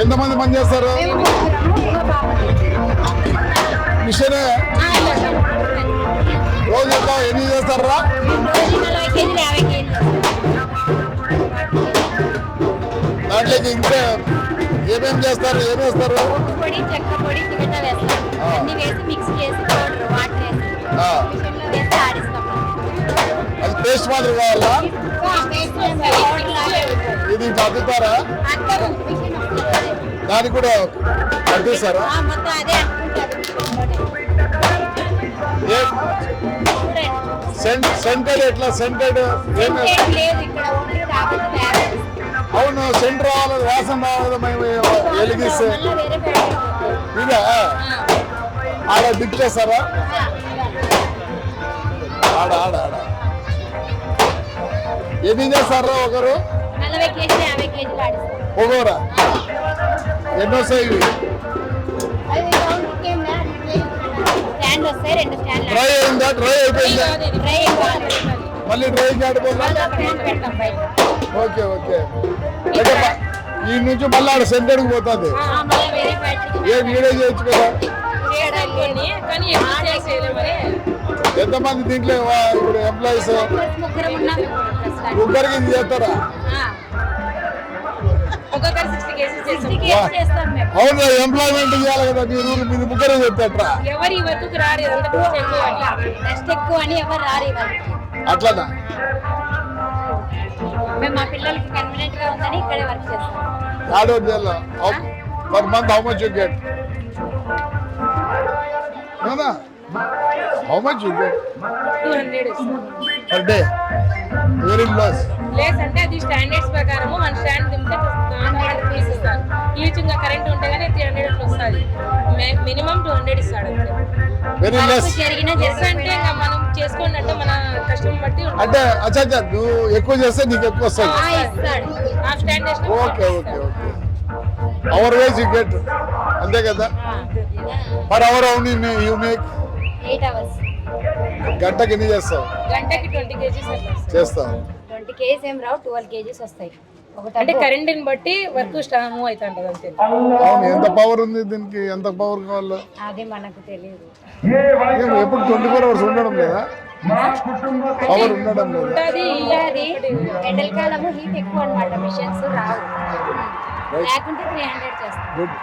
ఎంతమంది పని చేస్తారు మిషన్? రోజు ఎన్ని చేస్తారా? దాంట్లోకి ఇంకా ఏమేం చేస్తారు? ఏం వేస్తారు? ఉప్పు పొడి చెక్క పొడి చికెన్ వేస్తాం. అన్ని వేసి మిక్స్ చేసి పౌడర్ వాటర్ వేసి ఆ, మిషన్లో వేసి ఆడిస్తాం. అది పేస్ట్ మాదిరి కావాలా? ఇది వస్తుంది. దానికి కూడా కట్టిస్తారా ఆ, మొత్తం అదే అనుకుంటారు. ఏ? సెంట్ సెంటెడ్ ఎట్లా? చేస్తాం. అవును సెంట్ రావాలి వాసన రావాలి మేము వెలిగిస్తే. ఇదా? ఆడ డిప్ చేస్తారా ఆడ ఆడ. ఎన్ని చేస్తారా ఒకరు? ఒకరా ఎన్నో ఇవి డ్రై అయిందా? డ్రై అయిపోయిందా? మళ్ళీ డ్రై ఆడిపోయిందా మళ్ళీ స్టాండ్ పెడతాం బయట. Okay okay. ఈ నుంచి మళ్ళీ ఆడ సెంటర్కి పోతుంది. ఏ వీడియో చేయొచ్చు కదా ఎంతమంది దీంట్లో ఇప్పుడు ఎంప్లాయీస్ ముగ్గురికి ఇది చేస్తారా? అవును ఎంప్లాయ్మెంట్ ఇవ్వాలి కదా మీరు మీరు ముగ్గురు చెప్తారా ఎవరు ఈ రారు ఎక్కువ అని రారు అట్లనా? మేము మా పిల్లలకి కన్వీనియంట్గా ఉందని ఇక్కడే వర్క్ చేస్తాం. యాడ్ చేయాలి per month how much you get how much you hundred per day very plus place అంటే అది స్టాండర్డ్స్ ప్రకారం మన స్టాండ్ దింపితే హండ్రెడ్ రూపీస్ ఇస్తారు ఈచింగ్ కరెంట్ ఉంటే కానీ త్రీ హండ్రెడ్ అట్లా వస్తుంది. మినిమం టూ హండ్రెడ్ ఇస్తాడు వెరీ లెస్ జరిగిన ఎస్ అంటే ఇంకా మనం చేసుకున్నట్టు మన కష్టం బట్టి. అంటే అచ్చా అచ్చా నువ్వు ఎక్కువ చేస్తే నీకు ఎక్కువ వస్తుంది. ఇస్తాడు. ఆ stand okay okay okay. Hour wages you get అంతే కదా? పర్ అవర్ అవును యూ మేక్ ఎయిట్ అవర్స్. గంటకి ఎన్ని చేస్తావు? గంటకి ట్వంటీ కేజీస్. చేస్తావు? ట్వంటీ కేజీస్ ఏం రావు ట్వెల్వ్ కేజీస్ వస్తాయి. ఒకటి అంటే కరెంట్ని బట్టి వర్క్ మూవ్ అవుతుంటది అంతే. అవును ఎంత పవర్ ఉంది దీనికి? ఎంత పవర్ కావాలో? అది మనకు తెలియదు. ఏం ఎప్పుడు ట్వంటీ ఫోర్ అవర్స్ ఉండడం లేదా? పవర్ ఉండడం లేదా? అది అది ఎండల కాలము హీట్ ఎక్కువ అన్నమాట మిషన్స్ రావు. లేకుంటే త్రీ హండ్రెడ్ చేస్తాం. గుడ్